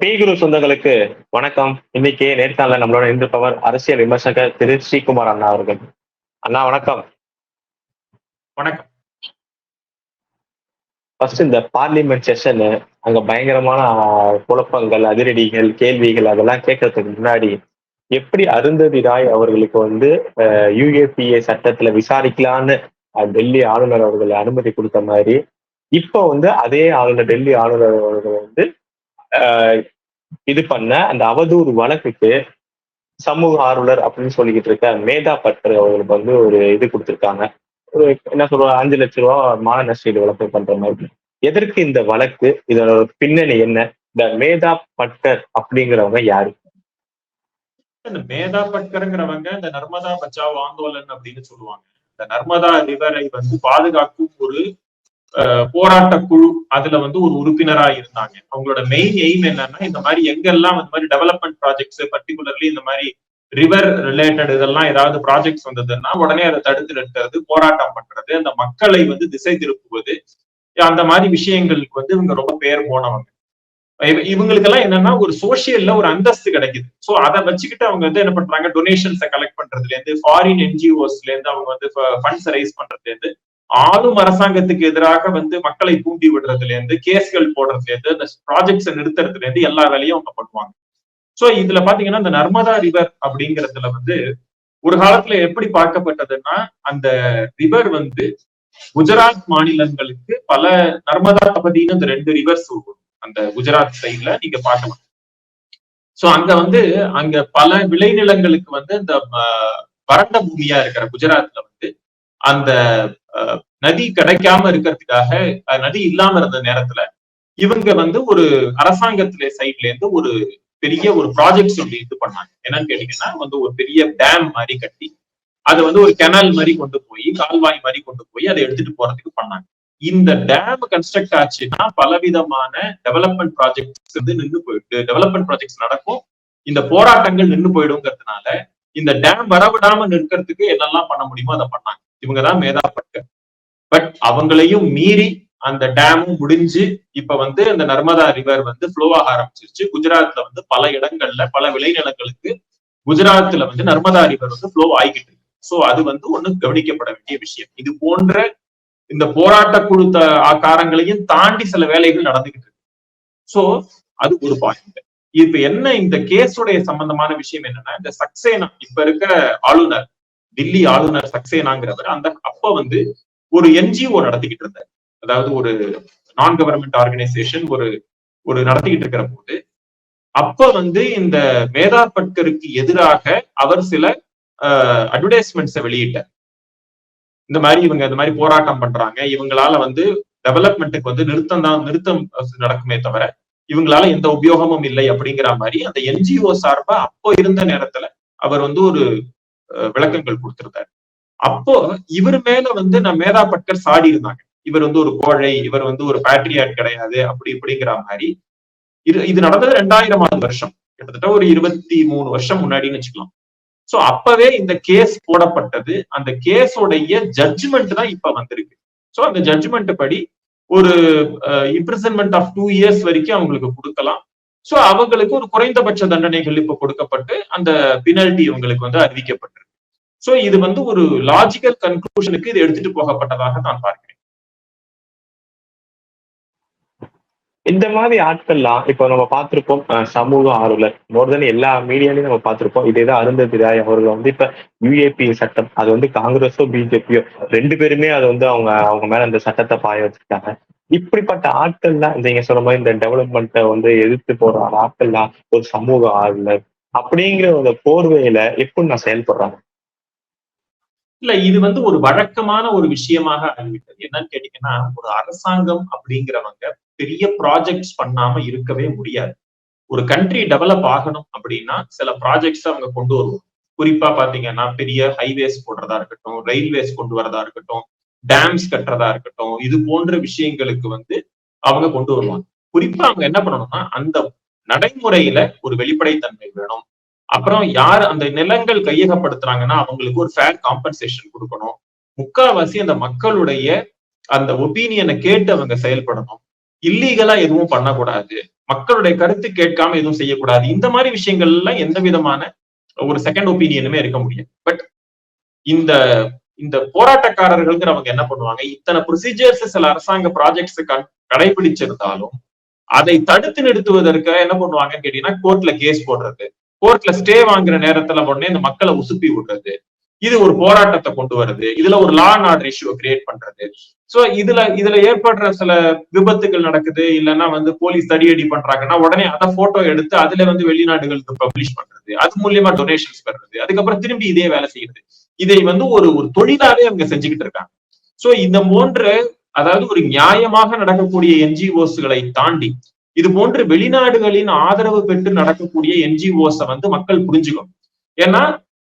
பீகுரு சொந்தங்களுக்கு வணக்கம். இன்னைக்கு நேர்காணல நம்மளோட இருந்திருப்பவர் அரசியல் விமர்சகர் திரு ஸ்ரீகுமார் அண்ணா அவர்கள். அண்ணா வணக்கம். வணக்கம். ஃபர்ஸ்ட் இந்த பார்லிமெண்ட் செஷனு அங்க பயங்கரமான குழப்பங்கள் அதிரடிகள் கேள்விகள் அதெல்லாம் கேட்கறதுக்கு முன்னாடி எப்படி அருந்ததி ராய் அவர்களுக்கு வந்து யுஏபிஏ சட்டத்துல விசாரிக்கலான்னு டெல்லி ஆளுநர் அவர்கள் அனுமதி கொடுத்த மாதிரி இப்போ வந்து அதே ஆளுநர் டெல்லி ஆளுநர் அவர்கள் வந்து இது பண்ண அந்த அவதூறு வழக்குக்கு சமூக ஆர்வலர் அப்படின்னு சொல்லிக்கிட்டு இருக்க மேதா பட்டர் அவர்களுக்கு வந்து ஒரு இது கொடுத்திருக்காங்க. ஒரு என்ன சொல்லுவாங்க அஞ்சு லட்ச ரூபா மான நஷ்டீடு வழக்கு பண்ற மாதிரி. எதற்கு இந்த வழக்கு? இதோட பின்னணி என்ன? இந்த மேதா பட்கர் அப்படிங்கிறவங்க யாரு? இந்த மேதா பட்கருங்கிறவங்க இந்த நர்மதா பச்சாவ் ஆந்தோலன் அப்படின்னு சொல்லுவாங்க. இந்த நர்மதா ரிவரை வந்து பாதுகாக்கும் ஒரு போராட்ட குழு அதுல வந்து ஒரு உறுப்பினரா இருந்தாங்க. அவங்களோட மெயின் எய்ம் என்னன்னா இந்த மாதிரி எங்கெல்லாம் இந்த மாதிரி டெவலப்மெண்ட் ப்ராஜெக்ட்ஸ் பர்டிகுலர்லி இந்த மாதிரி ரிவர் ரிலேட்டட் இதெல்லாம் ஏதாவது ப்ராஜெக்ட்ஸ் வந்ததுன்னா உடனே அதை தடுத்து நிறுத்துறது போராட்டம் பண்றது அந்த மக்களை வந்து திசை திருப்புவது அந்த மாதிரி விஷயங்களுக்கு வந்து இவங்க ரொம்ப பேர் போனவங்க. இவங்களுக்கு எல்லாம் என்னன்னா ஒரு சோசியல்ல ஒரு அந்தஸ்து கிடைக்குது. சோ அதை வச்சுக்கிட்டு அவங்க வந்து என்ன பண்றாங்க டொனேஷன்ஸை கலெக்ட் பண்றதுல இருந்து ஃபாரின் என்ஜிஓஸ்ல இருந்து அவங்க வந்து ஃபண்ட்ஸ் ரைஸ் பண்றதுல இருந்து ஆளும் அரசாங்கத்துக்கு எதிராக வந்து மக்களை தூண்டி விடுறதுல இருந்து கேஸ்கள் போடுறதுல இருந்து அந்த ப்ராஜெக்ட்ஸை நிறுத்துறதுல இருந்து எல்லா வேலையும் அவங்க பண்ணுவாங்க. சோ இதுல பாத்தீங்கன்னா இந்த நர்மதா ரிவர் அப்படிங்கறதுல வந்து ஒரு காலத்துல எப்படி பார்க்கப்பட்டதுன்னா அந்த ரிவர் வந்து குஜராத் மாநிலங்களுக்கு பல நர்மதா தபதின்னு அந்த ரெண்டு ரிவர்ஸ் அந்த குஜராத் சைட்ல நீங்க பார்க்கலாம் சோ அங்க வந்து அங்க பல விளைநிலங்களுக்கு வந்து இந்த வறண்ட பூமியா இருக்கிற குஜராத்ல வந்து அந்த நதி கிடைக்காம இருக்கிறதுக்காக நதி இல்லாம இருந்த நேரத்துல இவங்க வந்து ஒரு அரசாங்கத்துல சைட்ல இருந்து ஒரு பெரிய ஒரு ப்ராஜெக்ட் சொல்லி இது பண்ணாங்க. என்னன்னு கேட்டீங்கன்னா வந்து ஒரு பெரிய டேம் மாதிரி கட்டி அதை வந்து ஒரு கெனால் மாதிரி கொண்டு போய் கால்வாய் மாதிரி கொண்டு போய் அதை எடுத்துட்டு போறதுக்கு பண்ணாங்க. இந்த டேம் கன்ஸ்ட்ரக்ட் ஆச்சுன்னா பலவிதமான டெவலப்மெண்ட் ப்ராஜெக்ட்ஸ் வந்து நின்று போயிட்டு டெவலப்மெண்ட் ப்ராஜெக்ட்ஸ் நடக்கும். இந்த போராட்டங்கள் நின்று போயிடுங்கிறதுனால இந்த டேம் வரவிடாம நிற்கிறதுக்கு என்னெல்லாம் பண்ண முடியுமோ அதை பண்ணாங்க. இவங்க தான் மேதா பட் அவங்களையும் மீறி அந்த டேமும் முடிஞ்சு இப்ப வந்து அந்த நர்மதா ரிவர் வந்து ஃப்ளோ ஆக ஆரம்பிச்சிருச்சு. குஜராத்ல வந்து பல இடங்கள்ல பல விளைநிலங்களுக்கு குஜராத்ல வந்து நர்மதா ரிவர் வந்து ஃப்ளோ ஆகிக்கிட்டு இருக்கு. ஸோ அது வந்து ஒண்ணு கவனிக்கப்பட வேண்டிய விஷயம். இது போன்ற இந்த போராட்ட குழு காரங்களையும் தாண்டி சில வேலைகள் நடந்துகிட்டு இருக்கு. சோ அது ஒரு பாயிண்ட் இப்ப என்ன இந்த கேஸுடைய சம்பந்தமான விஷயம் என்னன்னா இந்த சக்சேனா இப்ப இருக்கிற ஆளுநர் தில்லி ஆளுநர் சக்சேனாங்கிறவர் அந்த அப்ப வந்து ஒரு என்ஜிஓ நடத்திக்கிட்டு இருந்தார். அதாவது ஒரு நான் கவர்மெண்ட் ஆர்கனைசேஷன் ஒரு ஒரு நடத்திக்கிட்டு இருக்கிற போது அப்ப வந்து இந்த மேதா பட்கருக்கு எதிராக அவர் சில அட்வர்டைஸ்மெண்ட்ஸை வெளியிட்டார். இந்த மாதிரி இவங்க இந்த மாதிரி போராட்டம் பண்றாங்க. இவங்களால வந்து டெவலப்மெண்ட்டுக்கு வந்து நிறுத்தம் தான் நிறுத்தம் நடக்குமே தவிர இவங்களால எந்த உபயோகமும் இல்லை அப்படிங்கிற மாதிரி அந்த என்ஜிஓ சார்பா அப்போ இருந்த நேரத்துல அவர் வந்து ஒரு விளக்கங்கள் கொடுத்திருந்தார். அப்போ இவர் மேல வந்து நான் மேதா பட்கர் சாடி இருந்தாங்க. இவர் வந்து ஒரு கோழை இவர் வந்து ஒரு பேட்ரியாட் கிடையாது அப்படி இப்படிங்கிற மாதிரி. இது இது நடந்தது ரெண்டாயிரமாவது வருஷம். கிட்டத்தட்ட ஒரு இருபத்தி மூணு வருஷம் முன்னாடின்னு வச்சுக்கலாம். சோ அப்பவே இந்த கேஸ் போடப்பட்டது. அந்த கேஸோடைய ஜட்ஜ்மெண்ட் தான் இப்ப வந்திருக்கு. சோ அந்த ஜட்ஜ்மெண்ட் படி ஒரு இம்ப்ரிசன்மெண்ட் ஆஃப் டூ இயர்ஸ் வரைக்கும் அவங்களுக்கு கொடுக்கலாம். சோ அவங்களுக்கு ஒரு குறைந்தபட்ச தண்டனைகள் இப்ப கொடுக்கப்பட்டு அந்த பினல்டி அவங்களுக்கு வந்து அறிவிக்கப்பட்டிருக்கு. சோ இது வந்து ஒரு லாஜிக்கல் கன்க்ளூஷனுக்கு இது எடுத்துட்டு போகப்பட்டதாக நான் பார்க்கிறேன். இந்த மாதிரி ஆட்கள்லாம் இப்போ நம்ம பார்த்திருப்போம் சமூக ஆர்வலர். மோர் தென் எல்லா மீடியாலையும் நம்ம பார்த்திருப்போம். இதேதான் அருந்ததி ராய் அவர்கள் வந்து இப்ப யுஏபி சட்டம் அது வந்து காங்கிரஸோ பிஜேபியோ ரெண்டு பேருமே அது வந்து அவங்க அவங்க மேல அந்த சட்டத்தை பாய வச்சிருக்காங்க. இப்படிப்பட்ட ஆட்கள்லாம் நீங்க சொன்ன மாதிரி இந்த டெவலப்மெண்ட்டை வந்து எதிர்த்து போற ஆட்கள்லாம் ஒரு சமூக ஆர்வலர் அப்படிங்கிற ஒரு போர்வையில எப்படி நான் செயல்படுறாங்க? இல்ல இது வந்து ஒரு வழக்கமான ஒரு விஷயமாக ஆகிவிட்டது. என்னன்னு கேட்டீங்கன்னா ஒரு அரசாங்கம் அப்படிங்கிறவங்க பெரிய ப்ராஜெக்ட்ஸ் பண்ணாம இருக்கவே முடியாது. ஒரு கண்ட்ரி டெவலப் ஆகணும் அப்படின்னா சில ப்ராஜெக்ட்ஸ் அவங்க கொண்டு வருவாங்க. குறிப்பா பாத்தீங்கன்னா பெரிய ஹைவேஸ் போடுறதா இருக்கட்டும் ரயில்வேஸ் கொண்டு வரதா இருக்கட்டும் டேம்ஸ் கட்டுறதா இருக்கட்டும் இது போன்ற விஷயங்களுக்கு வந்து அவங்க கொண்டு வருவாங்க. குறிப்பா அவங்க என்ன பண்ணணும்னா அந்த நடைமுறையில ஒரு வெளிப்படைத்தன்மை வேணும். அப்புறம் யார் அந்த நிலங்கள் கையகப்படுத்துறாங்கன்னா அவங்களுக்கு ஒரு ஃபேர் காம்பன்சேஷன் கொடுக்கணும். முக்காவாசி அந்த மக்களுடைய அந்த ஒப்பீனியனை கேட்டு அவங்க செயல்படணும். இல்லீகலா எதுவும் பண்ணக்கூடாது. மக்களுடைய கருத்து கேட்காம எதுவும் செய்யக்கூடாது. இந்த மாதிரி விஷயங்கள்லாம் எந்த விதமான ஒரு செகண்ட் ஒப்பீனியனுமே இருக்க முடியும் பட் இந்த இந்த போராட்டக்காரர்கள்ங்கிறவங்க என்ன பண்ணுவாங்க? இத்தனை ப்ரொசீஜர்ஸ் சில அரசாங்க ப்ராஜெக்ட்ஸ் கடைபிடிச்சிருந்தாலும் அதை தடுத்து நிறுத்துவதற்கு என்ன பண்ணுவாங்கன்னு கேட்டீங்கன்னா கோர்ட்ல கேஸ் போடுறது. கோர்ட்ல ஸ்டே வாங்குற நேரத்துல உடனே இந்த மக்களை உசுப்பி விடுறது. இது ஒரு போராட்டத்தை கொண்டு வருது. இதுல ஒரு law and order issue create பண்றது. சோ இதுல இதுல ஏற்படுற சில விபத்துகள் நடக்குது. இல்லைன்னா வந்து போலீஸ் தடியடி பண்றாங்கன்னா உடனே அதை போட்டோ எடுத்து அதுல வந்து வெளிநாடுகளுக்கு பப்ளிஷ் பண்றது. அது மூலியமா டொனேஷன்ஸ் பெறுறது. அதுக்கப்புறம் திரும்பி இதே வேலை செய்யுது. இதை வந்து ஒரு ஒரு தொழிலாவே அவங்க செஞ்சுக்கிட்டு இருக்காங்க. சோ இந்த போன்ற அதாவது ஒரு நியாயமாக நடக்கக்கூடிய என்ஜிஓஸ்களை தாண்டி இது போன்று வெளிநாடுகளின் ஆதரவு பெற்று நடக்கக்கூடிய என்ஜிஓஸ வந்து மக்கள் புரிஞ்சுக்கணும். ஏன்னா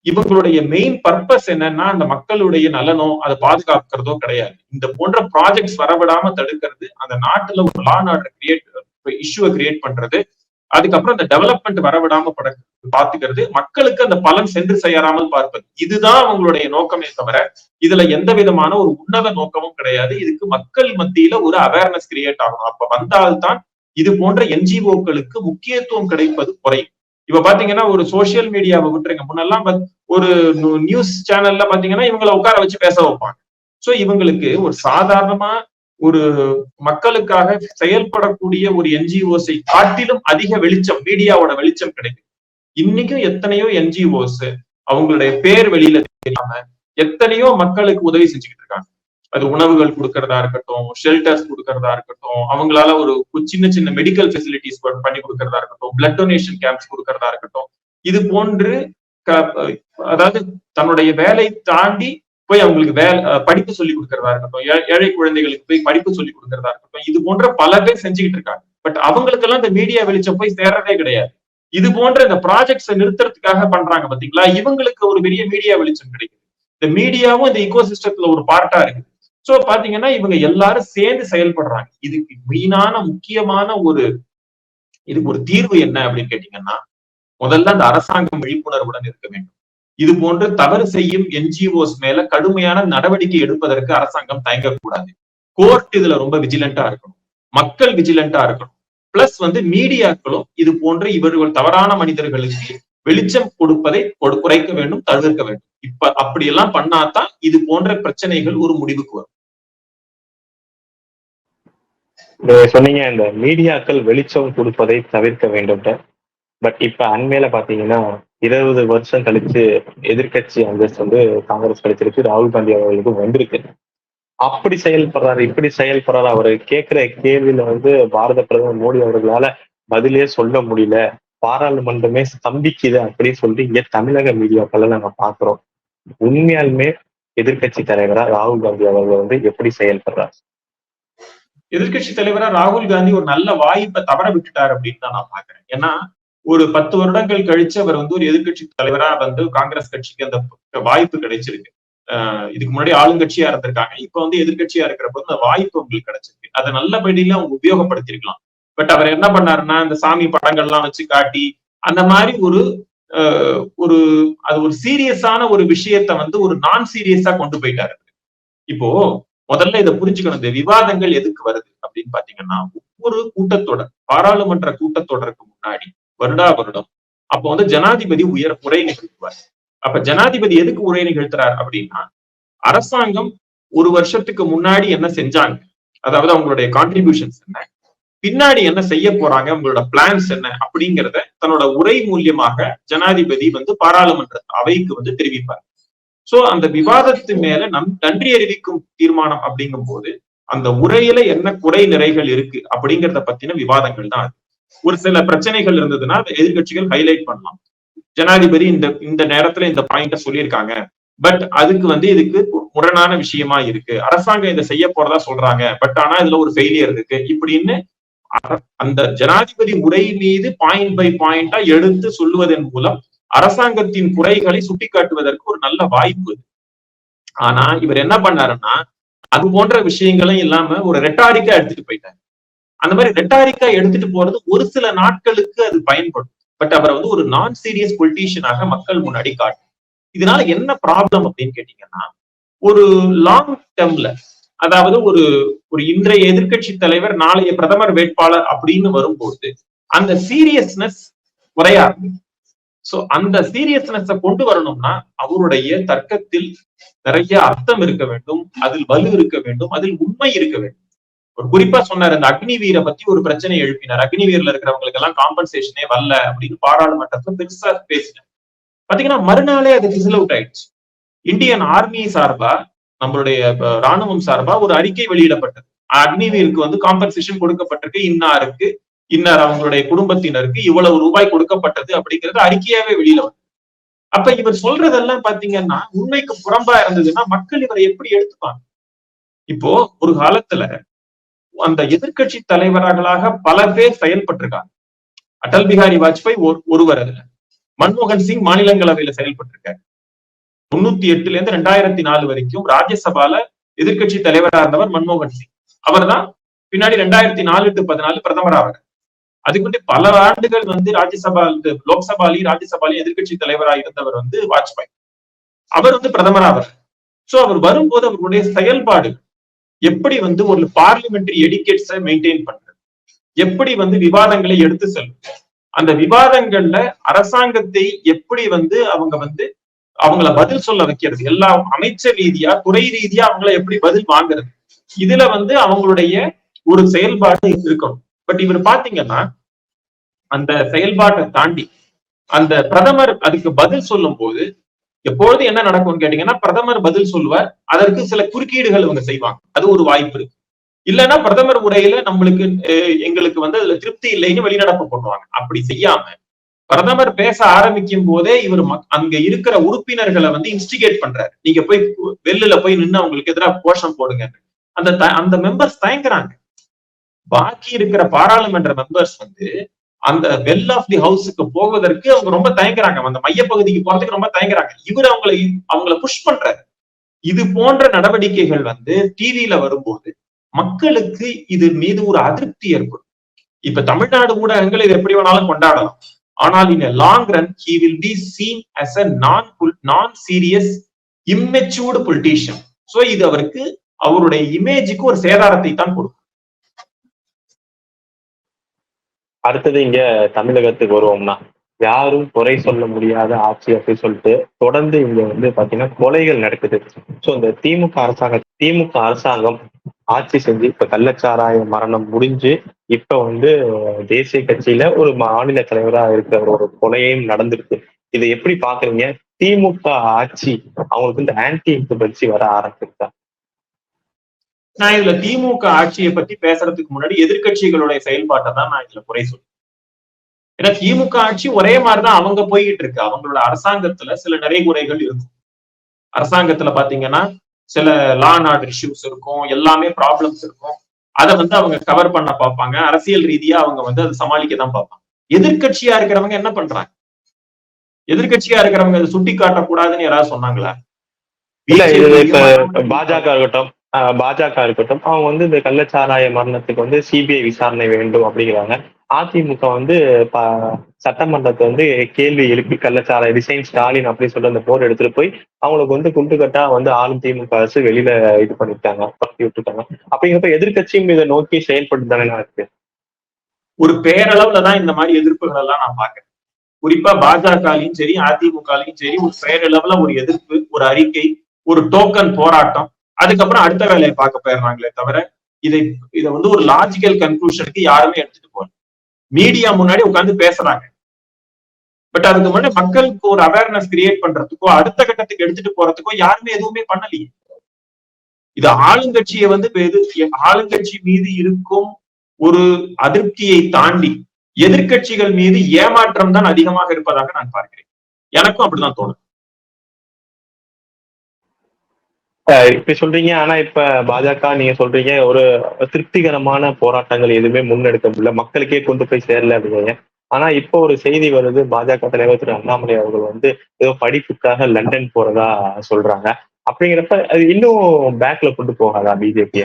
இவங்களுடைய மெயின் பர்பஸ் என்னன்னா அந்த மக்களுடைய நலனோ அதை பாதுகாக்கிறதோ கிடையாது. இந்த போன்ற ப்ராஜெக்ட்ஸ் வரவிடாம தடுக்கிறது அந்த நாட்டுல ஒரு லா ஆர்டர் கிரியேட் இஷ்யூவை கிரியேட் பண்றது அதுக்கப்புறம் அந்த டெவலப்மெண்ட் வரவிடாம பட பாத்துக்கிறது மக்களுக்கு அந்த பலன் சென்று சேராமல் பார்ப்பது. இதுதான் அவங்களுடைய நோக்கமே தவிர இதுல எந்த விதமான ஒரு உன்னத நோக்கமும் கிடையாது. இதுக்கு மக்கள் மத்தியில ஒரு அவேர்னஸ் கிரியேட் ஆகணும். அப்ப வந்தால்தான் இது போன்ற என்ஜிஓக்களுக்கு முக்கியத்துவம் கிடைப்பது குறையும் இப்ப பாத்தீங்கன்னா ஒரு சோசியல் மீடியாவை விட்டுருங்க. முன்னெல்லாம் ஒரு நியூஸ் சேனல்ல பாத்தீங்கன்னா இவங்களை உட்கார வச்சு பேச வைப்பாங்க. சோ இவங்களுக்கு ஒரு சாதாரணமா ஒரு மக்களுக்காக செயல்படக்கூடிய ஒரு என்ஜிஓஸை காட்டிலும் அதிக வெளிச்சம் மீடியாவோட வெளிச்சம் கிடைக்கும் இன்னைக்கும் எத்தனையோ என்ஜிஓஸ் அவங்களுடைய பேர் வெளியில தெரியாம எத்தனையோ மக்களுக்கு உதவி செஞ்சுக்கிட்டு இருக்காங்க. அது உணவுகள் கொடுக்கறதா இருக்கட்டும் ஷெல்டர்ஸ் கொடுக்கறதா இருக்கட்டும் அவங்களால ஒரு சின்ன சின்ன மெடிக்கல் ஃபெசிலிட்டிஸ் பண்ணி கொடுக்கறதா இருக்கட்டும் பிளட் டொனேஷன் கேம்ப்ஸ் கொடுக்கறதா இருக்கட்டும் இது போன்று அதாவது தன்னுடைய வேலை தாண்டி போய் அவங்களுக்கு வேலை படிப்பு சொல்லி கொடுக்கறதா இருக்கட்டும் ஏழை குழந்தைகளுக்கு போய் படிப்பு சொல்லி கொடுக்கறதா இருக்கட்டும் இது போன்ற பல பேர் செஞ்சுக்கிட்டு இருக்காங்க. பட் அவங்களுக்கெல்லாம் இந்த மீடியா வெளிச்சம் போய் சேர்றதே கிடையாது. இது போன்ற இந்த ப்ராஜெக்ட்ஸை நிறுத்துறதுக்காக பண்றாங்க பாத்தீங்களா? இவங்களுக்கு ஒரு பெரிய மீடியா வெளிச்சம் கிடைக்குது. இந்த மீடியாவும் இந்த இக்கோ சிஸ்டத்துல ஒரு பார்ட்டா இருக்குது. சோ பாத்தீங்கன்னா இவங்க எல்லாரும் சேர்ந்து செயல்படுறாங்க. இதுக்கு மெயினான முக்கியமான ஒரு இதுக்கு ஒரு தீர்வு என்ன அப்படின்னு கேட்டீங்கன்னா முதல்ல அந்த அரசாங்கம் விழிப்புணர்வுடன் இருக்க வேண்டும். இது போன்று தவறு செய்யும் என்ஜிஓஸ் மேல கடுமையான நடவடிக்கை எடுப்பதற்கு அரசாங்கம் தயங்கக்கூடாது. கோர்ட் இதுல ரொம்ப விஜிலண்டா இருக்கணும். மக்கள் விஜிலண்டா இருக்கணும். பிளஸ் வந்து மீடியாக்களும் இது போன்ற இவர்கள் தவறான மனிதர்களுக்கு வெளிச்சம் கொடுப்பதை குறைக்க வேண்டும் தவிர்க்க வேண்டும். இப்ப அப்படியெல்லாம் பண்ணாதான் இது போன்ற பிரச்சனைகள் ஒரு முடிவுக்கு வரும். சொன்னீங்க இந்த மீடியாக்கள் வெளிச்சம் கொடுப்பதை தவிர்க்க வேண்டும் பட் இப்ப அண்மையில பாத்தீங்கன்னா இருபது வருஷம் கழிச்சு எதிர்கட்சி அந்தஸ்து வந்து காங்கிரஸ் கழிச்சிருக்கு ராகுல் காந்தி அவர்களுக்கு வந்திருக்கு. அப்படி செயல்படுறாரு இப்படி செயல்படுறாரு அவரு கேட்கிற கேள்வியில வந்து பாரத பிரதமர் மோடி அவர்களால பதிலே சொல்ல முடியல. பாராளுமன்றமே ஸ்தம்பிக்குது அப்படின்னு சொல்லி இங்க தமிழக மீடியாக்களை நம்ம பாக்குறோம். உண்மையாலுமே எதிர்கட்சி தலைவரா ராகுல் காந்தி அவர்கள் வந்து எப்படி செயல்படுறாரு? எதிர்கட்சி தலைவரா ராகுல் காந்தி ஒரு நல்ல வாய்ப்பை தவற விட்டுட்டார் அப்படின்னு தான் நான் பாக்குறேன். ஏன்னா ஒரு பத்து வருடங்கள் கழிச்சு அவர் வந்து ஒரு எதிர்கட்சி தலைவரா வந்து காங்கிரஸ் கட்சிக்கு அந்த வாய்ப்பு கிடைச்சிருக்கு. இதுக்கு முன்னாடி ஆளுங்கட்சியா இருந்திருக்காங்க. இப்ப வந்து எதிர்கட்சியா இருக்கிறப்ப அந்த வாய்ப்பு உங்களுக்கு கிடைச்சிருக்கு. அதை நல்லபடியில அவங்க உபயோகப்படுத்திருக்கலாம் பட் அவர் என்ன பண்ணாருன்னா இந்த சாமி படங்கள்லாம் வச்சு காட்டி அந்த மாதிரி ஒரு ஒரு அது ஒரு சீரியஸான ஒரு விஷயத்த வந்து ஒரு நான் சீரியஸா கொண்டு போயிட்டாரு. இப்போ முதல்ல இதை புரிஞ்சுக்கணும். இந்த விவாதங்கள் எதுக்கு வருது அப்படின்னு பாத்தீங்கன்னா ஒவ்வொரு கூட்டத்தொடர் பாராளுமன்ற கூட்டத்தொடருக்கு முன்னாடி வருடா வருடம் அப்ப வந்து ஜனாதிபதி உயர் உரை நிகழ்த்துவார். அப்ப ஜனாதிபதி எதுக்கு உரை நிகழ்த்துறார் அப்படின்னா அரசாங்கம் ஒரு வருஷத்துக்கு முன்னாடி என்ன செஞ்சாங்க? அதாவது அவங்களுடைய கான்ட்ரிபியூஷன்ஸ் என்ன? பின்னாடி என்ன செய்ய போறாங்க? அவங்களோட பிளான்ஸ் என்ன? அப்படிங்கிறத தன்னோட உரை மூலியமாக ஜனாதிபதி வந்து பாராளுமன்ற அவைக்கு வந்து தெரிவிப்பார். சோ அந்த விவாதத்து மேல நம் நன்றி அறிவிக்கும் தீர்மானம் அப்படிங்கும் போது அந்த உரையில என்ன குறை நிறைகள் இருக்கு அப்படிங்கறத பத்தின விவாதங்கள் தான் அது. ஒரு சில பிரச்சனைகள் இருந்ததுன்னா எதிர்கட்சிகள் ஹைலைட் பண்ணலாம். ஜனாதிபதி இந்த இந்த நேரத்துல இந்த பாயிண்ட சொல்லியிருக்காங்க. பட் அதுக்கு வந்து இதுக்கு முரணான விஷயமா இருக்கு. அரசாங்கம் இதை செய்ய போறதா சொல்றாங்க. பட் ஆனா இதுல ஒரு ஃபெயிலியர் இருக்கு. இப்படின்னு அந்த ஜனாதிபதி உரை மீது பாயிண்ட் பை பாயிண்டா எடுத்து சொல்லுவதன் மூலம் அரசாங்கத்தின் குறைகளை சுட்டிக்காட்டுவதற்கு ஒரு நல்ல வாய்ப்பு ஆனா இவர் என்ன பண்ணாருன்னா அது போன்ற விஷயங்களும் இல்லாம ஒரு ரெட்டாரிக்கா எடுத்துட்டு போயிட்டாரு. அந்த மாதிரி ரெட்டாரிக்கா எடுத்துட்டு போறது ஒரு சில நாட்களுக்கு அது பயன்படும். பட் அவரை வந்து ஒரு நான் சீரியஸ் பொலிட்டீஷியனாக மக்கள் முன்னாடி காட்டும் இதனால என்ன ப்ராப்ளம் அப்படின்னு கேட்டீங்கன்னா ஒரு லாங் டேர்ம்ல அதாவது ஒரு ஒரு இன்றைய எதிர்க்கட்சி தலைவர் நாளைய பிரதமர் வேட்பாளர் அப்படின்னு வரும்போது அந்த சீரியஸ்னஸ் குறையாது சோ அந்த சீரியஸ்னஸ கொண்டு வரணும்னா அவருடைய தர்க்கத்தில் நிறைய அர்த்தம் இருக்க வேண்டும் அதில் வலு இருக்க வேண்டும் அதில் உண்மை இருக்க வேண்டும். ஒரு குறிப்பா சொன்னார் இந்த அக்னிவீரை பத்தி ஒரு பிரச்சனை எழுப்பினார். அக்னிவீர்ல இருக்கிறவங்களுக்கு எல்லாம் காம்பன்சேஷனே வரல அப்படின்னு பாராளுமன்றத்துல பெருசா பேசினார். பாத்தீங்கன்னா மறுநாளே அது ஃபிசில் அவுட் ஆயிடுச்சு. இந்தியன் ஆர்மி சார்பா நம்மளுடைய ராணுவம் சார்பா ஒரு அறிக்கை வெளியிடப்பட்டது. அக்னிவீருக்கு வந்து காம்பன்சேஷன் கொடுக்கப்பட்டிருக்கு இன்னாருக்கு இன்னார் அவங்களுடைய குடும்பத்தினருக்கு இவ்வளவு ரூபாய் கொடுக்கப்பட்டது அப்படிங்கிறது அறிக்கையாவே வெளியில வந்து அப்ப இவர் சொல்றதெல்லாம் பாத்தீங்கன்னா உண்மைக்கு புறம்பா இருந்ததுன்னா மக்கள் இவரை எப்படி எடுத்துப்பாங்க இப்போ ஒரு காலத்துல அந்த எதிர்க்கட்சி தலைவர்களாக பல பேர் செயல்பட்டிருக்காங்க. அடல் பிகாரி வாஜ்பாய் ஒருவர் அதுல. மன்மோகன் சிங் மாநிலங்களவையில செயல்பட்டிருக்காரு. தொண்ணூத்தி எட்டுல இருந்து ரெண்டாயிரத்தி நாலு வரைக்கும் ராஜ்யசபால எதிர்க்கட்சி தலைவரா இருந்தவர் மன்மோகன் சிங். அவர்தான் பின்னாடி ரெண்டாயிரத்தி நாலு டு பதினாலு பிரதமர் ஆவார். அதுக்கு முன்னாடி பல ஆண்டுகள் வந்து ராஜ்யசபா லோக்சபாலையும் ராஜ்யசபாலையும் எதிர்க்கட்சி தலைவராக இருந்தவர் வந்து வாஜ்பாய். அவர் வந்து பிரதமர் ஆவார். சோ அவர் வரும்போது அவருடைய செயல்பாடு எப்படி வந்து ஒரு பார்லிமெண்டரி எடிகேட்ஸை மெயின்டைன் பண்றது? எப்படி வந்து விவாதங்களை எடுத்து செல்லும் அந்த விவாதங்கள்ல அரசாங்கத்தை எப்படி வந்து அவங்க வந்து அவங்கள பதில் சொல்ல வைக்கிறது? எல்லா அமைச்சர் ரீதியா துறை ரீதியா அவங்கள எப்படி பதில் வாங்குறது? இதுல வந்து அவங்களுடைய ஒரு செயல்பாடு இருக்கணும் பட் இவர் பாத்தீங்கன்னா அந்த செயல்பாட்டை தாண்டி அந்த பிரதமர் அதுக்கு பதில் சொல்லும் போது எப்பொழுது என்ன நடக்கும்னு கேட்டீங்கன்னா பிரதமர் பதில் சொல்லுவார் அதற்கு சில குறுக்கீடுகள் இவங்க செய்வாங்க. அது ஒரு வாய்ப்பு இருக்கு. இல்லைன்னா பிரதமர் உரையில நம்மளுக்கு எங்களுக்கு வந்து அதுல திருப்தி இல்லைன்னு வெளிநடப்பு பண்ணுவாங்க. அப்படி செய்யாம பிரதமர் பேச ஆரம்பிக்கும் போதே இவர் மக்- அங்க இருக்கிற உறுப்பினர்களை வந்து இன்ஸ்டிகேட் பண்றாரு. நீங்க போய் வெளில போய் நின்னு அவங்களுக்கு எதிராக கோஷம் போடுங்க அந்த த- அந்த மெம்பர்ஸ் தயங்குறாங்க. பாக்கி இருக்கிற பாராளுமன்ற மெம்பர்ஸ் வந்து அந்த வெல் ஆஃப் தி ஹவுஸுக்கு போவதற்கு அவங்க ரொம்ப தயங்குறாங்க. அந்த மையப்பகுதிக்கு போறதுக்கு ரொம்ப தயங்குறாங்க. இவர் அவங்களை அவங்கள புஷ் பண்றாரு. இது போன்ற நடவடிக்கைகள் வந்து டிவியில வரும்போது மக்களுக்கு இது மீது ஒரு அதிருப்தி ஏற்படும். இப்ப தமிழ்நாடு ஊடகங்கள் இது எப்படி வேணாலும் கொண்டாடலாம். ஆனால் in long run he will be seen as a non non serious immatured politician so இது அவருக்கு அவருடைய இமேஜுக்கு ஒரு சேதாரத்தை தான் கொடுக்கும். அடுத்தது இங்க தமிழகத்துக்கு வருவோம்னா யாரும் குறை சொல்ல முடியாத ஆட்சி அப்படின்னு சொல்லிட்டு தொடர்ந்து இங்க வந்து பாத்தீங்கன்னா கொலைகள் நடக்குது. சோ இந்த திமுக அரசாங்கம் திமுக அரசாங்கம் ஆட்சி செஞ்சு இப்ப கள்ளச்சாராய மரணம் முடிஞ்சு இப்ப வந்து தேசிய கட்சியில ஒரு மாநில தலைவரா இருக்கிற ஒரு கொலையும் நடந்திருக்கு. இதை எப்படி பாக்குறீங்க? திமுக ஆட்சி அவங்களுக்கு இந்த ஆன்டி இன்குபன்சி வர ஆரம்பிச்சிருக்கா? நான் இதுல திமுக ஆட்சியை பத்தி பேசுறதுக்கு முன்னாடி எதிர்க்கட்சிகளுடைய செயல்பாட்டை தான் நான் இதுல குறை சொல்றேன். ஏன்னா திமுக ஆட்சி ஒரே மாதிரிதான் அவங்க போய்கிட்டு இருக்கு. அவங்களோட அரசாங்கத்துல சில நிறைகுறைகள் இருக்கும். அரசாங்கத்துல பாத்தீங்கன்னா சில லா அண்ட் ஆர்டர் இஷ்யூஸ் இருக்கும். எல்லாமே ப்ராப்ளம்ஸ் இருக்கும். அதை வந்து அவங்க கவர் பண்ண பார்ப்பாங்க. அரசியல் ரீதியா அவங்க வந்து அதை சமாளிக்க தான் பார்ப்பாங்க. எதிர்க்கட்சியா இருக்கிறவங்க என்ன பண்றாங்க? எதிர்க்கட்சியா இருக்கிறவங்க அதை சுட்டி காட்டக்கூடாதுன்னு யாராவது சொன்னாங்களா? இல்ல இப்ப பாஜக இருக்கட்டும். பாஜக இருக்கட்டும் அவங்க வந்து இந்த கள்ளச்சாராய மரணத்துக்கு வந்து சிபிஐ விசாரணை வேண்டும் அப்படிங்கிறாங்க. அதிமுக வந்து சட்டமன்றத்தை வந்து கேள்வி எழுப்பி கள்ளச்சாராய ரிசைன் ஸ்டாலின் அப்படின்னு சொல்லி அந்த போர் எடுத்துட்டு போய் அவங்களுக்கு வந்து குண்டுகட்டா வந்து ஆளும் திமுக அரசு வெளியில இது பண்ணிட்டாங்க பத்தி விட்டுட்டாங்க. அப்படிங்கிறப்ப எதிர்கட்சியும் இதை நோக்கி செயல்பட்டு தானே இருக்கு? ஒரு பேரளவுல தான் இந்த மாதிரி எதிர்ப்புகள் எல்லாம் நான் பாக்குறேன் குறிப்பா பாஜகலையும் சரி அதிமுகலையும் சரி ஒரு பேரளவுல ஒரு எதிர்ப்பு ஒரு அறிக்கை ஒரு டோக்கன் போராட்டம் அதுக்கப்புறம் அடுத்த வேலையை பார்க்க போயிடுறாங்களே தவிர இதை இதை வந்து ஒரு லாஜிக்கல் கன்க்ளூஷனுக்கு யாருமே எடுத்துட்டு போகல. மீடியா முன்னாடி உட்கார்ந்து பேசுறாங்க. பட் அதுக்கு முன்னாடி மக்களுக்கு ஒரு அவேர்னஸ் கிரியேட் பண்றதுக்கோ அடுத்த கட்டத்துக்கு எடுத்துட்டு போறதுக்கோ யாருமே எதுவுமே பண்ணலையே. இது ஆளுங்கட்சியை வந்து எது ஆளுங்கட்சி மீது இருக்கும் ஒரு அதிருப்தியை தாண்டி எதிர்க்கட்சிகள் மீது ஏமாற்றம் தான் அதிகமாக இருப்பதாக நான் பார்க்கிறேன். எனக்கும் அப்படிதான் தோணும் இப்படி சொல்றீங்க ஆனா இப்ப பாஜக நீங்க சொல்றீங்க ஒரு திருப்திகரமான போராட்டங்கள் எதுவுமே முன்னெடுக்க முடியல மக்களுக்கே கொண்டு போய் சேரல அப்படிங்க ஆனா இப்போ ஒரு செய்தி வருது பாஜக தலைவர் திரு அண்ணாமலை அவர்கள் வந்து ஏதோ படிப்புக்காக லண்டன் போறதா சொல்றாங்க. அப்படிங்கிறப்ப அது இன்னும் பேக்ல கொண்டு போகாதா பிஜேபி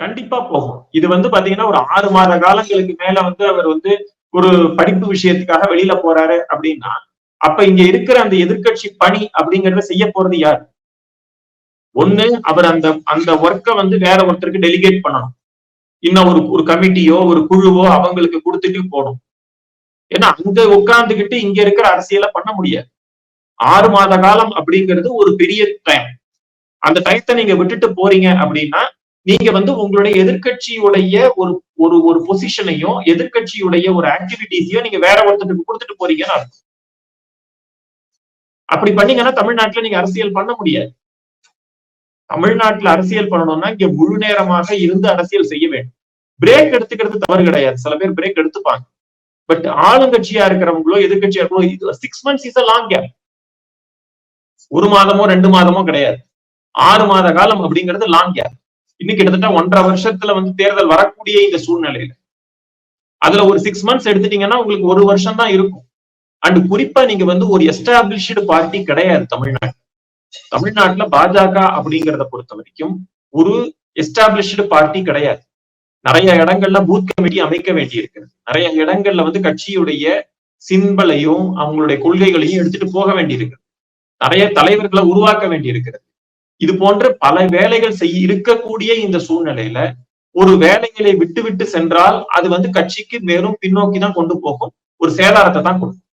கண்டிப்பா போகும். இது வந்து பாத்தீங்கன்னா ஒரு ஆறு மாத காலங்களுக்கு மேல வந்து அவர் வந்து ஒரு படிப்பு விஷயத்துக்காக வெளியில போறாரு அப்படின்னா அப்ப இங்க இருக்கிற அந்த எதிர்க்கட்சி பணி அப்படிங்கறத செய்ய போறது யார்? ஒண்ணு அவர் அந்த அந்த ஒர்க்கை வந்து வேற ஒருத்தருக்கு டெலிகேட் பண்ணணும். இன்னும் ஒரு ஒரு கமிட்டியோ ஒரு குழுவோ அவங்களுக்கு கொடுத்துட்டு போகணும். ஏன்னா அங்க உட்கார்ந்துகிட்டு இங்க இருக்கிற அரசியலை பண்ண முடியாது. ஆறு மாத காலம் அப்படிங்கிறது ஒரு பெரிய டைம் அந்த டயத்தை நீங்க விட்டுட்டு போறீங்க அப்படின்னா நீங்க வந்து உங்களுடைய எதிர்கட்சியுடைய ஒரு ஒரு ஒரு பொசிஷனையும் எதிர்கட்சியுடைய ஒரு ஆக்டிவிட்டிஸையும் நீங்க வேற ஒருத்தருக்கு கொடுத்துட்டு போறீங்கன்னு அர்த்தம். அப்படி பண்ணீங்கன்னா தமிழ்நாட்டுல நீங்க அரசியல் பண்ண முடியாது. தமிழ்நாட்டுல அரசியல் பண்ணணும்னா இங்க முழு நேரமாக இருந்து அரசியல் செய்ய வேண்டும். பிரேக் எடுத்துக்கிறது தவறு கிடையாது. சில பேர் பிரேக் எடுத்துப்பாங்க. பட் ஆளுங்கட்சியா இருக்கிறவங்களோ எதிர்கட்சியா இருக்கிறவங்களோ six months is a long gap ஒரு மாதமோ ரெண்டு மாதமோ கிடையாது. ஆறு மாத காலம் அப்படிங்கிறது லாங் கேப் இன்னும் கிட்டத்தட்ட ஒன்றரை வருஷத்துல வந்து தேர்தல் வரக்கூடிய இந்த சூழ்நிலையில. அதுல ஒரு சிக்ஸ் மந்த்ஸ் எடுத்துட்டீங்கன்னா உங்களுக்கு ஒரு வருஷம் தான் இருக்கும். அண்ட் குறிப்பா நீங்க வந்து ஒரு எஸ்டாபிளிஷ்டு பார்ட்டி கிடையாது தமிழ்நாடு தமிழ்நாட்டுல பாஜக அப்படிங்கிறத பொறுத்த வரைக்கும் ஒரு எஸ்டாப்ளிஷ்டு பார்ட்டி கிடையாது. நிறைய இடங்கள்ல பூத் கமிட்டி அமைக்க வேண்டியிருக்கு. நிறைய இடங்கள்ல வந்து கட்சியுடைய சிம்பலையும் அவங்களுடைய கொள்கைகளையும் எடுத்துட்டு போக வேண்டியிருக்கு. நிறைய தலைவர்களை உருவாக்க வேண்டியிருக்கிறது. இது போன்ற பல வேலைகள் செய்ய இருக்கக்கூடிய இந்த சூழ்நிலையில ஒரு வேலைகளை விட்டு விட்டு சென்றால் அது வந்து கட்சிக்கு மேலும் பின்னோக்கி தான் கொண்டு போகும். ஒரு சேதாரத்தை தான் கொடுக்கும்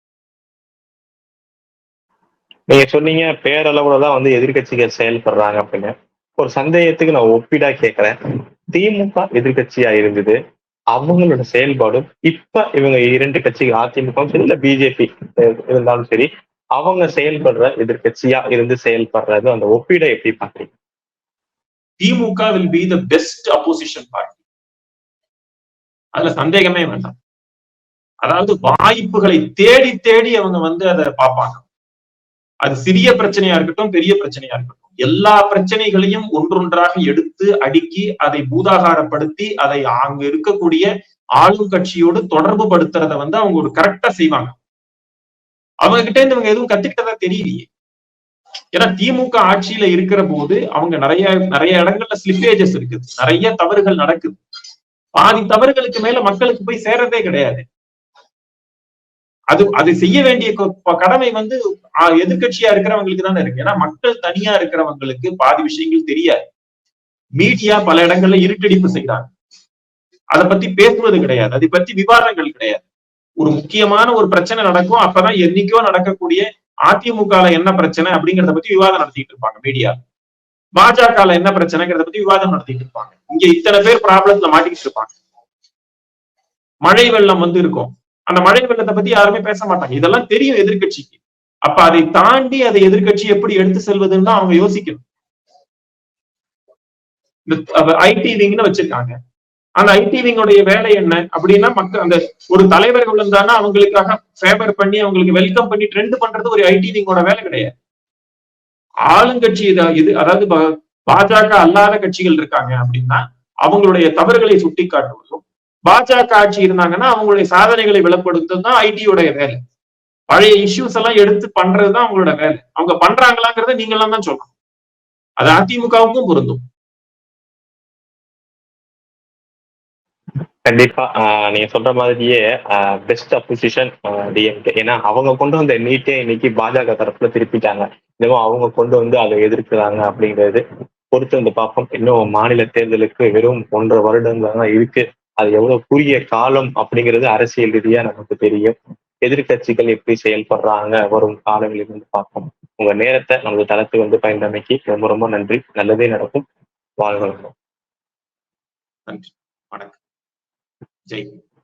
நீங்க சொன்னீங்க பேரளவுல தான் வந்து எதிர்கட்சிகள் செயல்படுறாங்க அப்படின்னு. ஒரு சந்தேகத்துக்கு நான் ஒப்பிடா கேட்கிறேன் திமுக எதிர்கட்சியா இருந்தது. அவங்களோட செயல்பாடும் இப்ப இவங்க இரண்டு கட்சிகள் அதிமுகவும் சரி இல்ல பிஜேபி இருந்தாலும் சரி அவங்க செயல்படுற எதிர்கட்சியா இருந்து செயல்படுறது அந்த ஒப்பீடை எப்படி பாக்குறீங்க DMK will be the best opposition party அதுல சந்தேகமே வேண்டாம். அதாவது வாய்ப்புகளை தேடி தேடி அவங்க வந்து அதை பார்ப்பாங்க. அது சிறிய பிரச்சனையா இருக்கட்டும் பெரிய பிரச்சனையா இருக்கட்டும். எல்லா பிரச்சனைகளையும் ஒன்றொன்றாக எடுத்து அடுக்கி அதை பூதாகாரப்படுத்தி அதை அங்க இருக்கக்கூடிய ஆளும் கட்சியோடு தொடர்பு படுத்துறத வந்து அவங்க ஒரு கரெக்டா செய்வாங்க. அவங்க கிட்ட இருந்து இவங்க எதுவும் கத்துக்கிட்டதா தெரியலையே. ஏன்னா திமுக ஆட்சியில இருக்கிற போது அவங்க நிறைய நிறைய இடங்கள்ல ஸ்லிப்பேஜஸ் இருக்குது. நிறைய தவறுகள் நடக்குது. பாதி தவறுகளுக்கு மேல மக்களுக்கு போய் சேர்றதே கிடையாது. அது அது செய்ய வேண்டிய கடமை வந்து எதிர்கட்சியா இருக்கிறவங்களுக்கு தானே இருக்கு. ஏன்னா மக்கள் தனியா இருக்கிறவங்களுக்கு பாதி விஷயங்கள் தெரியாது. மீடியா பல இடங்கள்ல இருட்டடிப்பு செய்யறாங்க அதை பத்தி பேசுவது கிடையாது. அதை பத்தி விவாதங்கள் கிடையாது. ஒரு முக்கியமான ஒரு பிரச்சனை நடக்கும் அப்பதான் என்னைக்கோ நடக்கக்கூடிய அதிமுக என்ன பிரச்சனை அப்படிங்கறத பத்தி விவாதம் நடத்திட்டு இருப்பாங்க மீடியா. பாஜக என்ன பிரச்சனைங்கிறத பத்தி விவாதம் நடத்திட்டு இருப்பாங்க. இங்க இத்தனை பேர் ப்ராப்ளத்துல மாட்டிக்கிட்டு இருப்பாங்க. மழை வெள்ளம் வந்து இருக்கும். அந்த மழை வெள்ளத்தை பத்தி யாருமே பேச மாட்டாங்க. இதெல்லாம் தெரியும் எதிர்கட்சிக்கு அப்ப அதை தாண்டி அதை எதிர்கட்சி எப்படி எடுத்து செல்வதுன்னு அவங்க யோசிக்கணும். ஐடி விங்னு வச்சிருக்காங்க. அந்த ஐடி விங்கோடைய வேலை என்ன? அப்படின்னா மக்கள் அந்த ஒரு தலைவர்கள் இருந்தானா அவங்களுக்காக ஃபேவர் பண்ணி அவங்களுக்கு வெல்கம் பண்ணி ட்ரெண்ட் பண்றது ஒரு ஐடி விங்கோட வேலை கிடையாது. ஆளுங்கட்சி இது அதாவது பாஜக அல்லாத கட்சிகள் இருக்காங்க அப்படின்னா அவங்களுடைய தவறுகளை சுட்டி காட்டுவதும் பாஜக ஆட்சி இருந்தாங்கன்னா அவங்களுடைய சாதனைகளை வெளிப்படுத்துறது தான் ஐடியோடைய வேலை. பழைய இஷ்யூஸ் எல்லாம் எடுத்து பண்றதுதான் அவங்களோட வேலை. அவங்க பண்றாங்களாங்கிறத நீங்க தான் சொல்லணும். அது அதிமுகவுக்கும் பொருந்தும். கண்டிப்பா நீங்க சொல்ற மாதிரியே பெஸ்ட் அப்போசிஷன் டிஎம்கே ஏன்னா அவங்க கொண்டு வந்த நீட்டே இன்னைக்கு பாஜக தரப்புல திருப்பிட்டாங்க. இன்னும் அவங்க கொண்டு வந்து அதை எதிர்க்கிறாங்க அப்படிங்கிறது பொறுத்து வந்து பார்ப்போம். இன்னும் மாநில தேர்தலுக்கு வெறும் ஒன்றரை வருடங்கள் தான் இருக்கு. அது எவ்வளவு குறுகிய காலம் அப்படிங்கிறது அரசியல் ரீதியா நமக்கு தெரியும். எதிர்கட்சிகள் எப்படி செயல்படுறாங்க வரும் காலங்களில் வந்து பார்ப்போம். உங்க நேரத்தை நமது தளத்துக்கு வந்து பயந்தமைக்கு ரொம்ப ரொம்ப நன்றி. நல்லதே நடக்கும். வாழ்க நன்றி. வணக்கம். ஜெய்